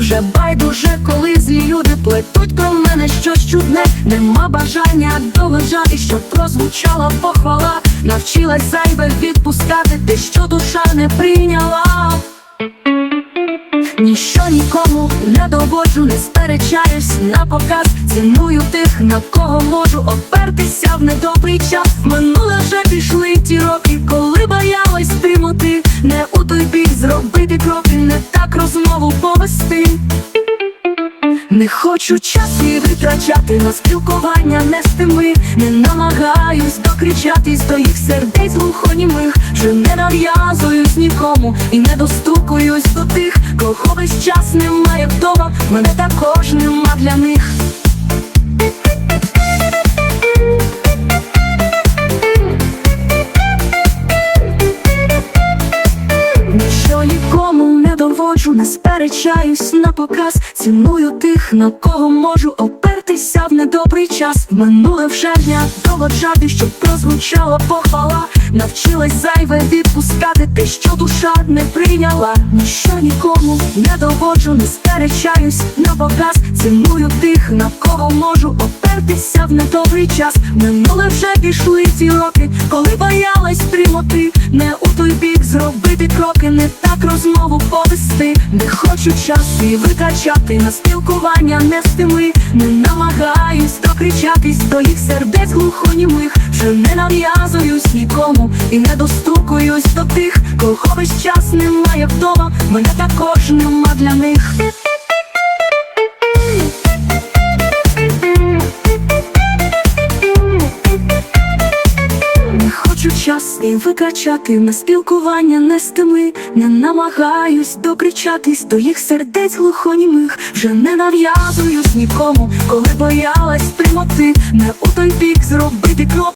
Вже байдуже, коли злі люди плетуть про мене щось чудне, нема бажання доважати, щоб прозвучала похвала, навчилась зайве відпускати, те, що душа не прийняла. Ніщо нікому не доводжу, не сперечаюсь на показ. Ціную тих, на кого можу опертися в недобрий час. Минуле вже пішли ті роки, коли боялась тимоти, не у той бік зробити кроки, не так розмову. Не хочу час і витрачати на спілкування не з Не намагаюсь докричатись до їх сердець глухонімих Вже не нав'язуюсь нікому і не достукуюсь до тих, кого весь час немає вдома, мене також не сперечаюсь на показ. Ціную тих, на кого можу опертися в недобрий час. Минуле вже дня доводжати, щоб прозвучала похвала. Навчилась зайве відпускати те, що душа не прийняла. Ніщо нікому не доводжу, не сперечаюсь на показ. Ціную тих, на кого можу опертися в недобрий час. Минуле вже пішли ці роки, коли боялась прямоти, не у той бік зробити кроки, не так розмову повести. Не хочу час і витрачати на спілкування не з тими, не намагаюсь докричатись до їх сердець глухонімих, вже не нав'язуюсь нікому і не достукуюсь до тих, кого весь час немає вдома, мене також нема для них. Час і викачати на спілкування не з не намагаюсь докричатись до їх сердець глухонімих, вже не нав'язуюсь нікому, коли боялась прямоти, не у той бік зробити крок.